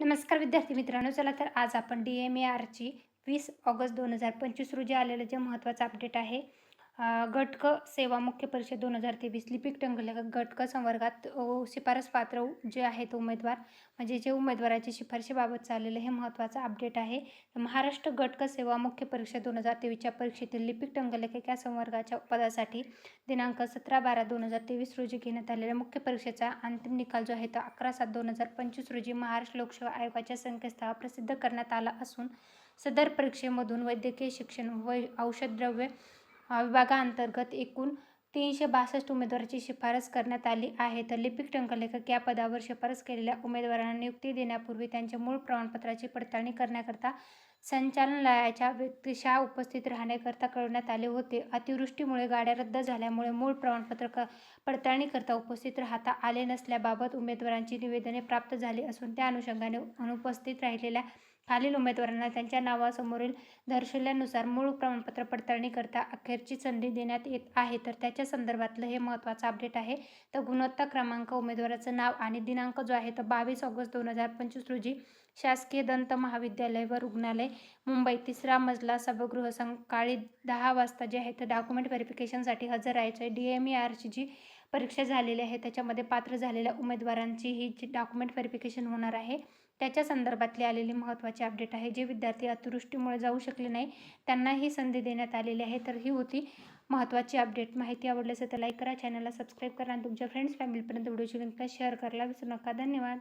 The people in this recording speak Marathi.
नमस्कार विद्यार्थी मित्रांनो चला तर आज आपण डी एम ए आरची वीस ऑगस्ट दोन हजार पंचवीस रोजी आलेलं जे महत्त्वाचं अपडेट आहे घटक सेवा मुख्य परिषद दोन हजार तेवीस लिपिक टंगलेखक घटक संवर्गात शिफारस पात्र जे आहेत उमेदवार म्हणजे जे उमेदवाराची शिफारशीबाबत चाललेलं हे महत्त्वाचं अपडेट आहे. महाराष्ट्र घटक सेवा मुख्य परीक्षा दोन हजार तेवीसच्या परीक्षेतील लिपिक टंगलेखक या संवर्गाच्या पदासाठी दिनांक सतरा बारा दोन हजार तेवीस रोजी घेण्यात आलेल्या मुख्य परीक्षेचा अंतिम निकाल जो आहे तो अकरा सात दोन हजार पंचवीस रोजी महाराष्ट्र लोकसेवा आयोगाच्या संकेतस्थळावर प्रसिद्ध करण्यात आला असून सदर परीक्षेमधून वैद्यकीय शिक्षण व औषधद्रव्य विभागाअंतर्गत एकूण तीनशे बासष्ट उमेदवाराची शिफारस करण्यात आली आहे. तर लिपिक टंकलेखक या पदावर शिफारस केलेल्या उमेदवारांना नियुक्ती देण्यापूर्वी त्यांच्या मूळ प्रमाणपत्राची पडताळणी करण्याकरता संचालनालयाच्या व्यक्तिशा उपस्थित राहण्याकरता कळवण्यात आले होते. अतिवृष्टीमुळे गाड्या रद्द झाल्यामुळे मूळ प्रमाणपत्र क पडताळणीकरता उपस्थित राहता आले नसल्याबाबत उमेदवारांची निवेदने प्राप्त झाली असून त्या अनुषंगाने अनुपस्थित राहिलेल्या खालील उमेदवारांना त्यांच्या नावासमोरील दर्शवल्यानुसार मूळ प्रमाणपत्र पडताळणी करता अखेरची संधी देण्यात येत आहे. तर त्याच्या संदर्भातलं हे महत्त्वाचं अपडेट आहे. तर गुणवत्ता क्रमांक उमेदवाराचं नाव आणि दिनांक जो आहे तर बावीस ऑगस्ट दोन हजार पंचवीस रोजी शासकीय दंत महाविद्यालय व रुग्णालय मुंबई तिसरा मजला सभागृह सकाळी दहा वाजता जे आहे तर डॉक्युमेंट व्हेरिफिकेशनसाठी हजर राहायचं आहे डी एम ई आरची जी परीक्षा झालेली आहे त्याच्यामध्ये पात्र झालेल्या उमेदवारांची ही जी डॉक्युमेंट व्हेरिफिकेशन होणार आहे त्याच्या संदर्भातली आलेली महत्त्वाची महत्त्वाचे अपडेट आहे. जे विद्यार्थी अतिवृष्टीमुळे जाऊ शकले नाही त्यांना ही संधी देण्यात आलेली आहे. तर ही होती महत्त्वाची अपडेट माहिती आवडली असेल तर लाईक करा चॅनलला सबस्क्राईब करा आणि तुमच्या फ्रेंड्स फॅमिलीपर्यंत व्हिडिओची लिंक शेअर करायला विसरू नका. धन्यवाद.